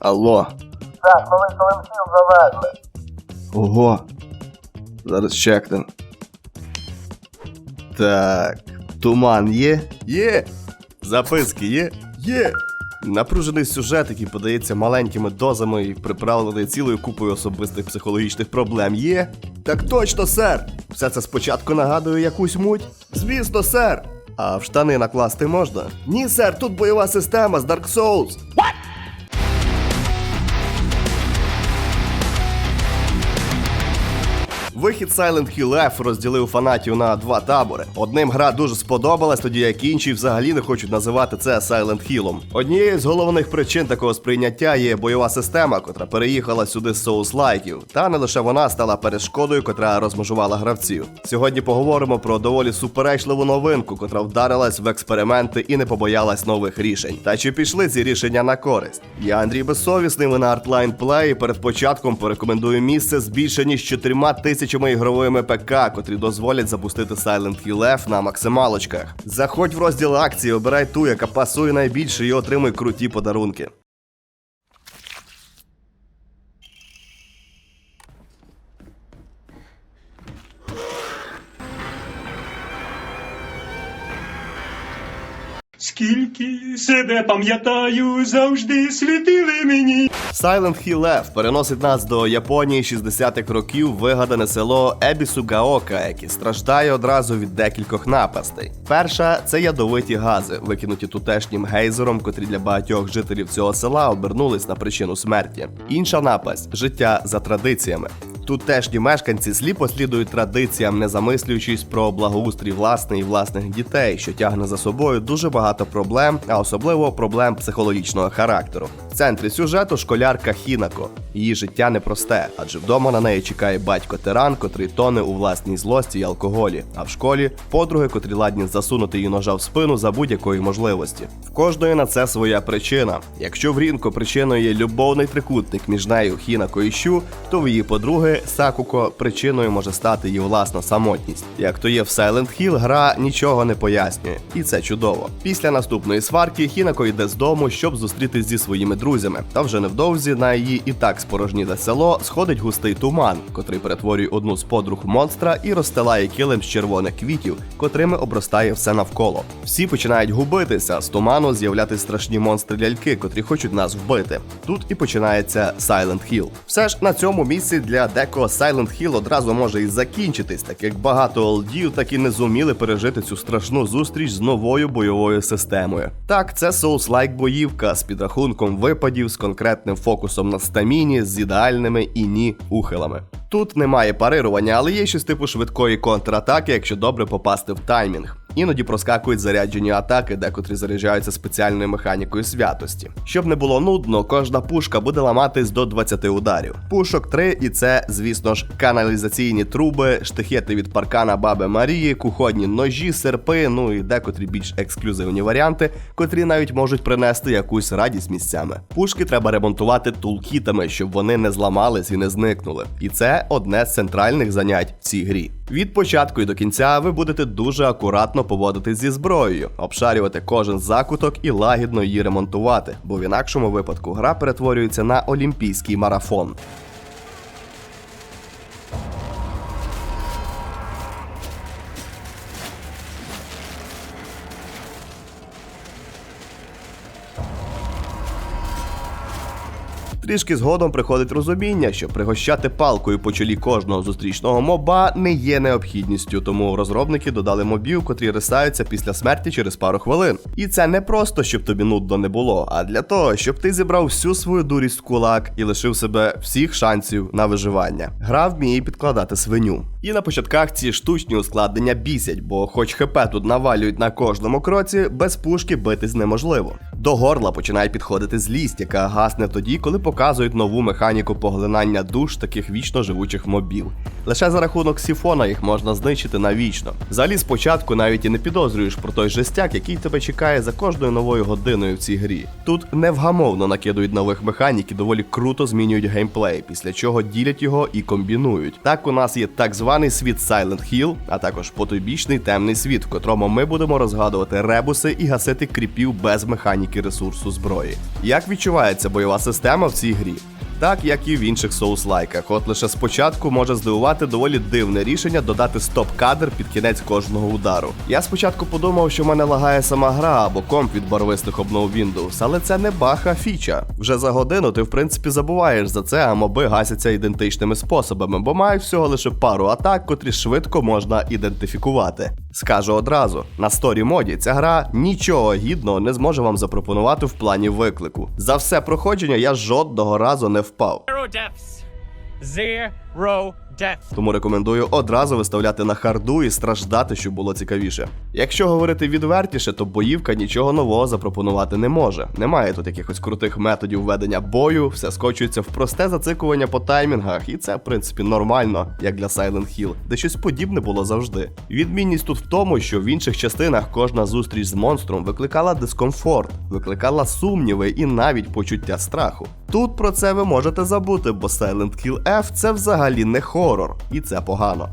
Алло. Так, коли Silent завезли. Ого. Зараз чекнем. Так. Туман є? Є. Записки є? Є. Напружений сюжет, який подається маленькими дозами і приправлений цілою купою особистих психологічних проблем є? Так точно, сер! Все це спочатку нагадує якусь муть? Звісно, сер! А в штани накласти можна? Ні, сер, тут бойова система з Dark Souls. Вихід Silent Hill F розділив фанатів на два табори. Одним гра дуже сподобалась, тоді як інші взагалі не хочуть називати це Silent Hill'ом. Однією з головних причин такого сприйняття є бойова система, котра переїхала сюди з соус-лайків. Та не лише вона стала перешкодою, котра розмежувала гравців. Сьогодні поговоримо про доволі суперечливу новинку, котра вдарилась в експерименти і не побоялась нових рішень. Та чи пішли ці рішення на користь? Я Андрій Безсовісний, ви на Artline Play. Перед початком порекомендую місце з більше ніж чотирма тисячами ігровими ПК, котрі дозволять запустити Silent Hill F на максималочках. Заходь в розділ акції, обирай ту, яка пасує найбільше, і отримуй круті подарунки. Скільки себе пам'ятаю, завжди світили мені. Silent Hill F переносить нас до Японії 60-х років вигадане село Ебісугаока, яке страждає одразу від декількох напастей. Перша це ядовиті гази, викинуті тутешнім гейзером, котрі для багатьох жителів цього села обернулись на причину смерті. Інша напасть життя за традиціями. Тутешні мешканці сліпо слідують традиціям, не замислюючись про благоустрій власний і власних дітей, що тягне за собою дуже багато проблем, а особливо проблем психологічного характеру. В центрі сюжету школярка Хінако. Її життя непросте, адже вдома на неї чекає батько тиран, котрий тоне у власній злості й алкоголі. А в школі подруги, котрі ладні засунути її ножа в спину за будь-якої можливості. В кожної на це своя причина. Якщо в Рінко причиною є любовний трикутник між нею Хінако і Щу, то в її подруги Сакуко причиною може стати її власна самотність. Як то є в Silent Hill, гра нічого не пояснює, і це чудово. Після наступної сварки Хінако йде з дому, щоб зустрітись зі своїми друзями. Та вже невдовзі на її і так спорожніле село сходить густий туман, котрий перетворює одну з подруг монстра і розстилає килим з червоних квітів, котрими обростає все навколо. Всі починають губитися, з туману з'являтися страшні монстри ляльки, котрі хочуть нас вбити. Тут і починається Silent Hill. Все ж на цьому місці для декого Silent Hill одразу може і закінчитись, так як багато олдів так і не зуміли пережити цю страшну зустріч з новою бойовою системою. Так, це Souls-like боївка з підрахунком випадів з конкретним фокусом на стаміні, з ідеальними і ні ухилами. Тут немає парирування, але є щось типу швидкої контратаки, якщо добре попасти в таймінг. Іноді проскакують заряджені атаки, декотрі заряджаються спеціальною механікою святості. Щоб не було нудно, кожна пушка буде ламатись до 20 ударів. Пушок 3, і це, звісно ж, каналізаційні труби, штихети від паркана Баби Марії, кухонні ножі, серпи, ну і декотрі більш ексклюзивні варіанти, котрі навіть можуть принести якусь радість місцями. Пушки треба ремонтувати тулкітами, щоб вони не зламались і не зникнули. І це одне з центральних занять в цій грі. Від початку і до кінця ви будете дуже акуратно поводитись зі зброєю, обшарювати кожен закуток і лагідно її ремонтувати, бо в інакшому випадку гра перетворюється на олімпійський марафон. Трішки згодом приходить розуміння, що пригощати палкою по чолі кожного зустрічного моба не є необхідністю, тому розробники додали мобів, котрі рисаються після смерті через пару хвилин. І це не просто щоб тобі нудно не було, а для того, щоб ти зібрав всю свою дурість в кулак і лишив себе всіх шансів на виживання. Гра вміє підкладати свиню. І на початках ці штучні ускладнення бісять, бо хоч ХП тут навалюють на кожному кроці, без пушки битись неможливо. До горла починає підходити злість, яка гасне тоді, коли показують нову механіку поглинання душ таких вічно живучих мобів. Лише за рахунок сіфона їх можна знищити навічно. Взагалі спочатку навіть і не підозрюєш про той жестяк, який тебе чекає за кожною новою годиною в цій грі. Тут невгамовно накидують нових механік і доволі круто змінюють геймплей, після чого ділять його і комбінують. Так у нас є так званий світ Silent Hill, а також потойбічний темний світ, в котрому ми будемо розгадувати ребуси і гасити кріпів без механіки ресурсу зброї. Як відчувається бойова система в цій грі? Так як і в інших соус-лайках, от лише спочатку може здивувати доволі дивне рішення додати стоп-кадр під кінець кожного удару. Я спочатку подумав, що в мене лагає сама гра або комп від барвистих обнов Windows, але це не баг, а фіча. Вже за годину ти в принципі забуваєш за це, а моби гасяться ідентичними способами, бо мають всього лише пару атак, котрі швидко можна ідентифікувати. Скажу одразу: на сторі моді ця гра нічого гідного не зможе вам запропонувати в плані виклику. За все проходження я жодного разу не Zero deaths. Zero deaths. Тому рекомендую одразу виставляти на харду і страждати, щоб було цікавіше. Якщо говорити відвертіше, то боївка нічого нового запропонувати не може. Немає тут якихось крутих методів ведення бою, все скочується в просте зацикування по таймінгах, і це в принципі нормально, як для Silent Hill, де щось подібне було завжди. Відмінність тут в тому, що в інших частинах кожна зустріч з монстром викликала дискомфорт, викликала сумніви і навіть почуття страху. Тут про це ви можете забути, бо Silent Hill F це взагалі не хорор, і це погано.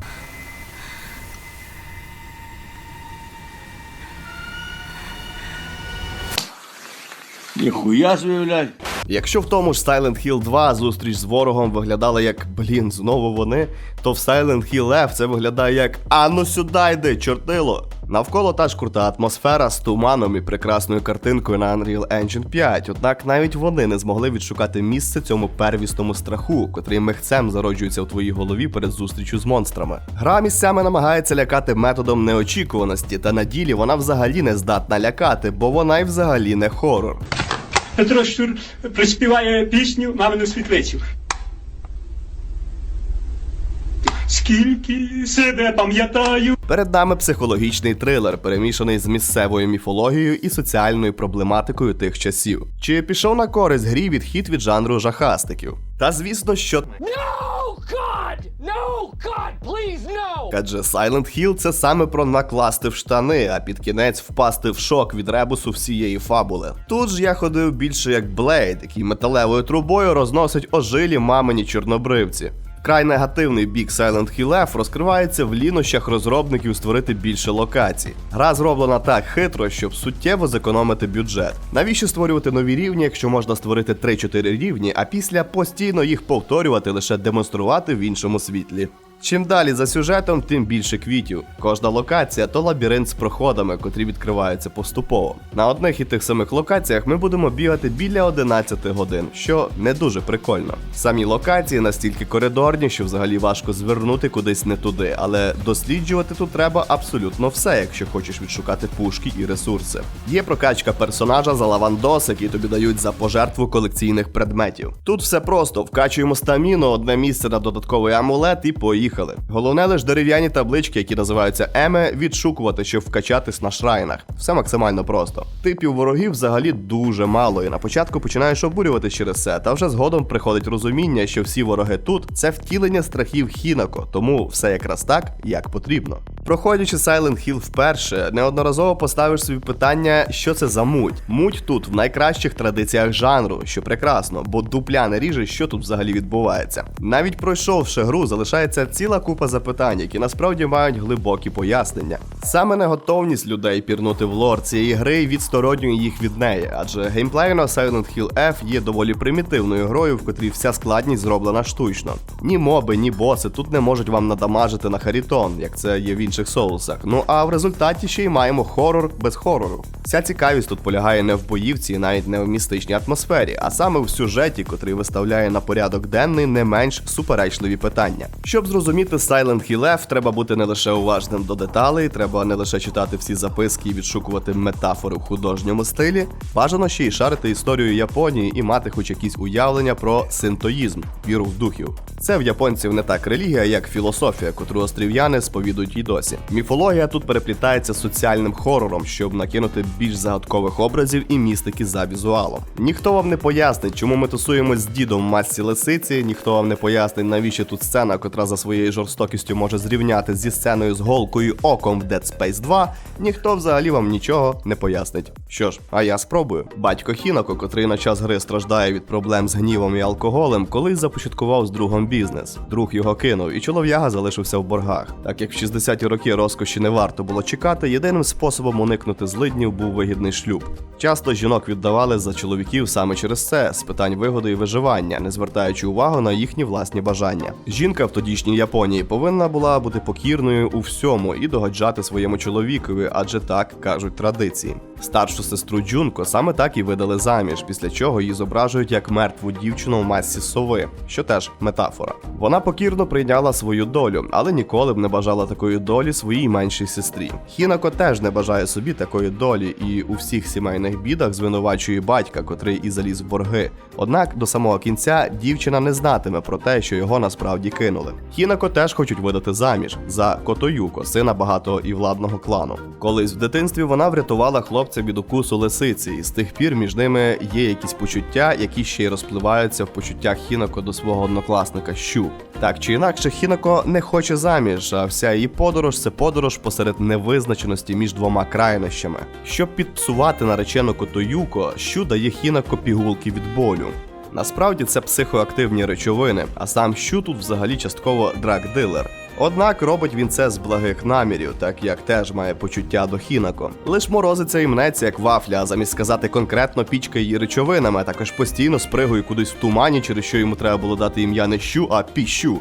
Ніхуя блядь. Якщо в тому ж Silent Hill 2 зустріч з ворогом виглядала як блін, знову вони, то в Silent Hill F це виглядає як А ну сюди йди, чортило. Навколо та ж крута атмосфера з туманом і прекрасною картинкою на Unreal Engine 5, однак навіть вони не змогли відшукати місце цьому первісному страху, котрий михцем зароджується в твоїй голові перед зустрічю з монстрами. Гра місцями намагається лякати методом неочікуваності, та на ділі вона взагалі не здатна лякати, бо вона й взагалі не хорор. Петро Щур приспіває пісню Мамину світлицю. Скільки себе пам'ятаю, Перед нами психологічний трилер, перемішаний з місцевою міфологією і соціальною проблематикою тих часів. Чи пішов на користь грі відхід від жанру жахастиків? Та звісно, що No, God! No, God, please, no! адже Silent Hill це саме про накласти в штани, а під кінець впасти в шок від ребусу всієї фабули. Тут ж я ходив більше як Блейд, який металевою трубою розносить ожилі мамині чорнобривці. Край негативний бік Silent Hill F розкривається в лінощах розробників створити більше локацій. Гра зроблена так хитро, щоб суттєво зекономити бюджет. Навіщо створювати нові рівні, якщо можна створити 3-4 рівні, а після постійно їх повторювати, лише демонструвати в іншому світлі. Чим далі за сюжетом, тим більше квітів. Кожна локація то лабіринт з проходами, котрі відкриваються поступово. На одних і тих самих локаціях ми будемо бігати біля 11 годин, що не дуже прикольно. Самі локації настільки коридорні, що взагалі важко звернути кудись не туди, але досліджувати тут треба абсолютно все, якщо хочеш відшукати пушки і ресурси. Є прокачка персонажа за лавандос, який тобі дають за пожертву колекційних предметів. Тут все просто вкачуємо стаміну, одне місце на додатковий амулет і поїхали. Головне лише дерев'яні таблички, які називаються еме, відшукувати, щоб вкачатись на шрайнах. Все максимально просто. Типів ворогів взагалі дуже мало, і на початку починаєш обурювати через це, та вже згодом приходить розуміння, що всі вороги тут це втілення страхів Хінако, тому все якраз так, як потрібно. Проходячи Silent Hill вперше, неодноразово поставиш собі питання, що це за муть. Муть тут в найкращих традиціях жанру, що прекрасно, бо дупля не ріже, що тут взагалі відбувається. Навіть пройшовши гру, залишається ціла купа запитань, які насправді мають глибокі пояснення. Саме неготовність людей пірнути в лор цієї гри відсторонює їх від неї, адже геймплейно Silent Hill F є доволі примітивною грою, в котрій вся складність зроблена штучно. Ні моби, ні боси тут не можуть вам надамажити на харітон, як це є в інших соусах. Ну а в результаті ще й маємо хорор без хорору. Вся цікавість тут полягає не в боївці і навіть не в містичній атмосфері, а саме в сюжеті, котрий виставляє на порядок денний не менш суперечливі питання. Щоб зрозуміти Silent Hill F, треба бути не лише уважним до деталей, треба не лише читати всі записки і відшукувати метафори в художньому стилі. Бажано ще й шарити історію Японії і мати хоч якісь уявлення про синтоїзм, віру в духів. Це в японців не так релігія, як філософія, котру острів'яни сповідують і досі. Міфологія тут переплітається з соціальним хорором, щоб накинути більш загадкових образів і містики за візуалом. Ніхто вам не пояснить, чому ми тусуємось з дідом в масці лисиці, ніхто вам не пояснить, навіщо тут сцена, котра за своєю жорстокістю може зрівняти зі сценою з голкою оком в Dead Space 2, ніхто взагалі вам нічого не пояснить. Що ж, а я спробую. Батько Хінако, котрий на час гри страждає від проблем з гнівом і алкоголем, колись започаткував з другом бізнес. Друг його кинув, і чолов'яга залишився в боргах. Так як в 60-ті роки розкоші не варто було чекати, єдиним способом уникнути злиднів був вигідний шлюб. Часто жінок віддавали за чоловіків саме через це з питань вигоди і виживання, не звертаючи увагу на їхні власні бажання. Жінка в тодішній Японії повинна була бути покірною у всьому і догоджати своєму чоловікові, адже так кажуть традиції. Старшу сестру Джунко саме так і видали заміж, після чого її зображують як мертву дівчину в масці сови, що теж метафора. Вона покірно прийняла свою долю, але ніколи б не бажала такої долі своїй меншій сестрі. Хінако теж не бажає собі такої долі, і у всіх сімейних бідах звинувачує батька, котрий і заліз в борги. Однак до самого кінця дівчина не знатиме про те, що його насправді кинули. Хінако теж хочуть видати заміж за Котоюко, сина багатого і владного клану. Колись в дитинстві вона врятувала хлопця від укусу лисиці, і з тих пір між ними є якісь почуття, які ще й розпливаються в почуттях Хінако до свого однокласника Щу. Так чи інакше, Хінако не хоче заміж, а вся її подорож це подорож посеред невизначеності між двома крайнощами. Щоб підсувати наречену Котоюко, Щу дає Хінако пігулки від болю. Насправді це психоактивні речовини, а сам Щу тут взагалі частково драг-дилер. Однак робить він це з благих намірів, так як теж має почуття до Хінако. Лиш морозиться і мнеться як вафля, а замість сказати конкретно пічка її речовинами, а також постійно спригує кудись в тумані, через що йому треба було дати ім'я не щу, а піщу.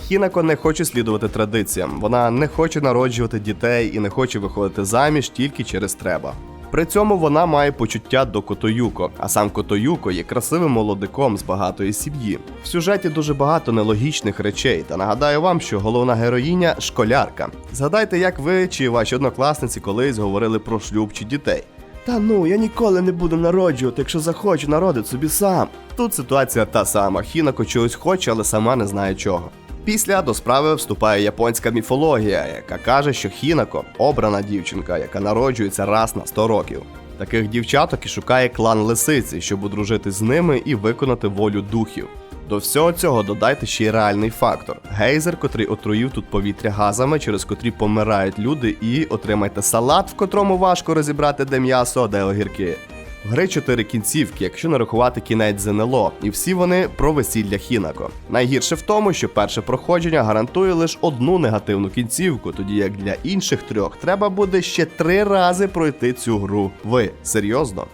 Хінако не хоче слідувати традиціям. Вона не хоче народжувати дітей і не хоче виходити заміж тільки через треба. При цьому вона має почуття до Котоюко, а сам Котоюко є красивим молодиком з багатої сім'ї. В сюжеті дуже багато нелогічних речей, та нагадаю вам, що головна героїня школярка. Згадайте, як ви чи ваші однокласниці колись говорили про шлюб чи дітей. Та ну, я ніколи не буду народжувати, якщо захочу народити собі сам. Тут ситуація та сама. Хінако чогось хоче, але сама не знає чого. Після до справи вступає японська міфологія, яка каже, що Хінако обрана дівчинка, яка народжується раз на 100 років. Таких дівчаток і шукає клан лисиці, щоб одружити з ними і виконати волю духів. До всього цього додайте ще й реальний фактор: гейзер, котрий отруїв тут повітря газами, через котрі помирають люди, і отримайте салат, в котрому важко розібрати, де м'ясо, а де огірки. В гри чотири кінцівки, якщо не рахувати кінець ЗНЛО, і всі вони про весілля Хінако. Найгірше в тому, що перше проходження гарантує лише одну негативну кінцівку, тоді як для інших трьох треба буде ще три рази пройти цю гру. Ви серйозно?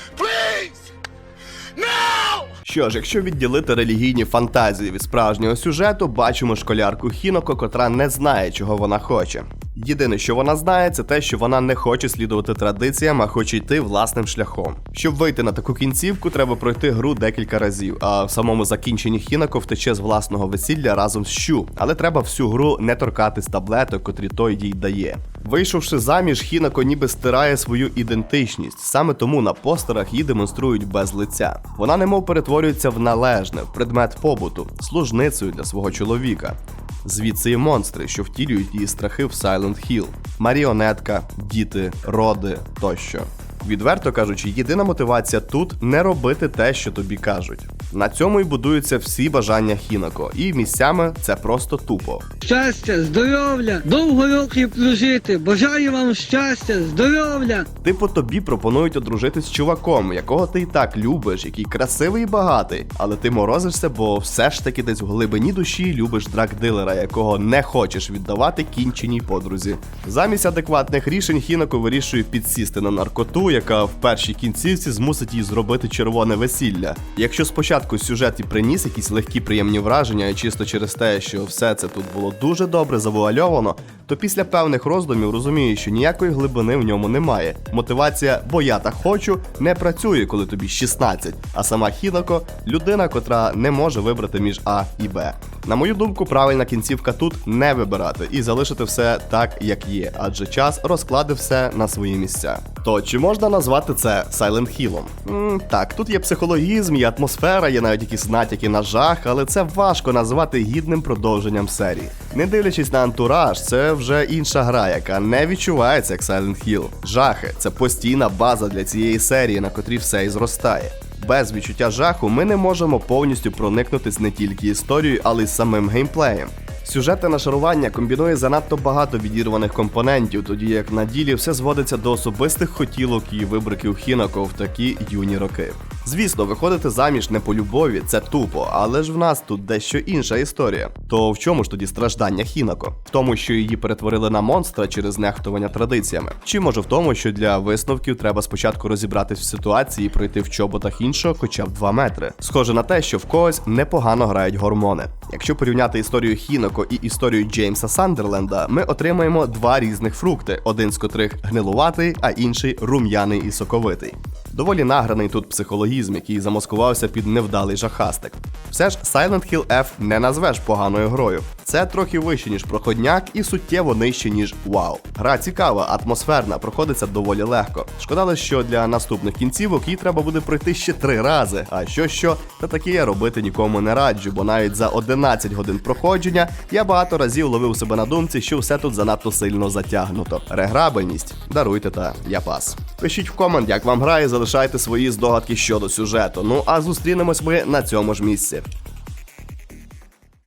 Що ж, якщо відділити релігійні фантазії від справжнього сюжету, бачимо школярку Хіноко, котра не знає, чого вона хоче. Єдине, що вона знає, це те, що вона не хоче слідувати традиціям, а хоче йти власним шляхом. Щоб вийти на таку кінцівку, треба пройти гру декілька разів, а в самому закінченні Хінако втече з власного весілля разом з Щу. Але треба всю гру не торкатись таблеток, котрі той їй дає. Вийшовши заміж, Хінако ніби стирає свою ідентичність. Саме тому на постерах її демонструють без лиця. Вона немов перетворюється в належне, в предмет побуту, служницею для свого чоловіка. Звідси і монстри, що втілюють її страхи в Silent Hill. маріонетка, діти, роди тощо. Відверто кажучи, єдина мотивація тут не робити те, що тобі кажуть. На цьому і будуються всі бажання Хінако, і місцями це просто тупо. Щастя, здоров'я, довго років прожити. Бажаю вам щастя, здоров'я. Типу тобі пропонують одружитись з чуваком, якого ти і так любиш, який красивий і багатий, але ти морозишся, бо все ж таки десь в глибині душі любиш драгдилера, якого не хочеш віддавати кінченій подрузі. Замість адекватних рішень Хінако вирішує підсісти на наркоту, яка в першій кінцівці змусить її зробити червоне весілля. Якщо спочатку сюжет і приніс якісь легкі приємні враження, чисто через те, що все це тут було дуже добре завуальовано, то після певних роздумів розуміє, що ніякої глибини в ньому немає. Мотивація бо я так хочу не працює, коли тобі 16, а сама Хінако людина, котра не може вибрати між А і Б. На мою думку, правильна кінцівка тут не вибирати і залишити все так, як є, адже час розкладе все на свої місця. То чи можна назвати це Silent Hill'ом? М, так, тут є психологізм, є атмосфера, є навіть якісь натяки на жах, але це важко назвати гідним продовженням серії. Не дивлячись на антураж, це вже інша гра, яка не відчувається як Silent Hill. Жахи це постійна база для цієї серії, на котрій все і зростає. Без відчуття жаху ми не можемо повністю проникнутись не тільки історією, але й самим геймплеєм. Сюжетне нашарування комбінує занадто багато відірваних компонентів, тоді як на ділі все зводиться до особистих хотілок і вибриків Хінако в такі юні роки. Звісно, виходити заміж не по любові, це тупо, але ж в нас тут дещо інша історія. То в чому ж тоді страждання Хінако? В тому, що її перетворили на монстра через нехтування традиціями, чи може в тому, що для висновків треба спочатку розібратись в ситуації і пройти в чоботах іншого хоча б 2 метри. Схоже на те, що в когось непогано грають гормони. Якщо порівняти історію Хінако і історію Джеймса Сандерленда, ми отримаємо два різних фрукти, один з котрих гнилуватий, а інший рум'яний і соковитий. Доволі награний тут психологізм, який замаскувався під невдалий жахастик. Все ж Silent Hill F не назвеш поганою грою. Це трохи вище, ніж проходняк, і суттєво нижче, ніж вау. Гра цікава, атмосферна, проходиться доволі легко. Шкода, що для наступних кінцівок їй треба буде пройти ще три рази. А що що, та таке я робити нікому не раджу, бо навіть за 11 годин проходження я багато разів ловив себе на думці, що все тут занадто сильно затягнуто. Реграбельність, даруйте та я пас. Пишіть в комент, як вам грає, залишайте свої здогадки щодо сюжету. Ну а зустрінемось ми на цьому ж місці.